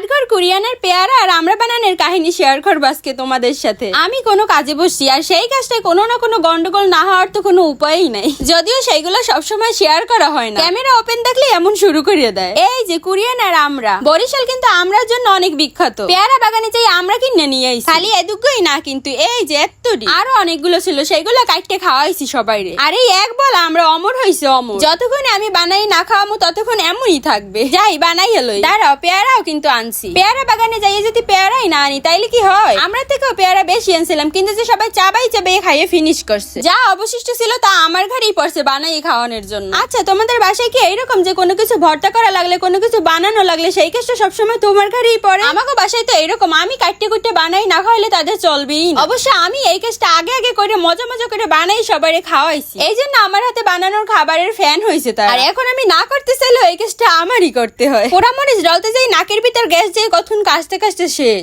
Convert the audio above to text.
কাঠঘর কুরিয়ানের পেয়ারা আর আমরা বানানোর কাহিনী শেয়ার করব আজকে তোমাদের সাথে। আমি কোনো কাজে বসছি আর সেই কাজটায় কোনো না কোনো গন্ডগোল না হওয়ার তো কোনো উপায়ই নাই। যদিও সেইগুলো সবসময় শেয়ার করা হয় না। ক্যামেরা ওপেন থাকলে এমন শুরু করিয়ে দেয়। এই যে কুরিয়ান আর আমরা। বরিশাল কিন্তু আমরার জন্য অনেক বিখ্যাত। পেয়ারা বাগানে যাই আমরা কিনে নিয়ে আইছি। খালি এদুকই না, কিন্তু এই যে এত্তরি। আরও অনেকগুলো ছিল, সেগুলো কাটতে খাওয়াইছি সবাই রে আর এই এক বল আমরা অমর হইছে অমর। যতক্ষণ আমি বানাই না খাওয়ামু, ততক্ষণ এমনই থাকবে। যাই বানাই এলোই দাঁড়াও, পেয়ারাও কিন্তু আনছি। পেয়ারা বাগানে যাই যদি পেয়ারাই না আনি তাইলে কি হয়? আমরা থেকেও পেয়ারা বেশি আনছিলাম কিন্তু যে সবাই চাবাই চাবাই খাইয়ে ফিনিশ করছে। যা অবশিষ্ট ছিল তা আমার ঘরেই পড়ছে বানাই খাওয়ানোর জন্য। আচ্ছা তোমাদের বাসায় কি এইরকম যে কোনো কিছু ভর্তা করা লাগলে কোনো কিছু বানানো লাগলে সেই কাজটা সবসময় তোমার ঘরেই পড়ে? আমাকে বাসায় তো এরকম আমি কাটতে কুটতে বানাই না খাওয়াইলে তাদের চলবেই। অবশ্য আমি এই কাজটা আগে আগে করে মজা মজা করে বানাই সবাই খাওয়াইছি। এই জন্য আমার হাতে বানানোর খাবারের ফ্যান হয়েছে তার। আর এখন আমি না করতে চাইলেও এই কাজটা আমারই করতে হয়। পোড়ামরিচ ডলতে যাই নাকের ভিতর গ্যাস দিয়ে কখন কাশতে কাশতে শেষ।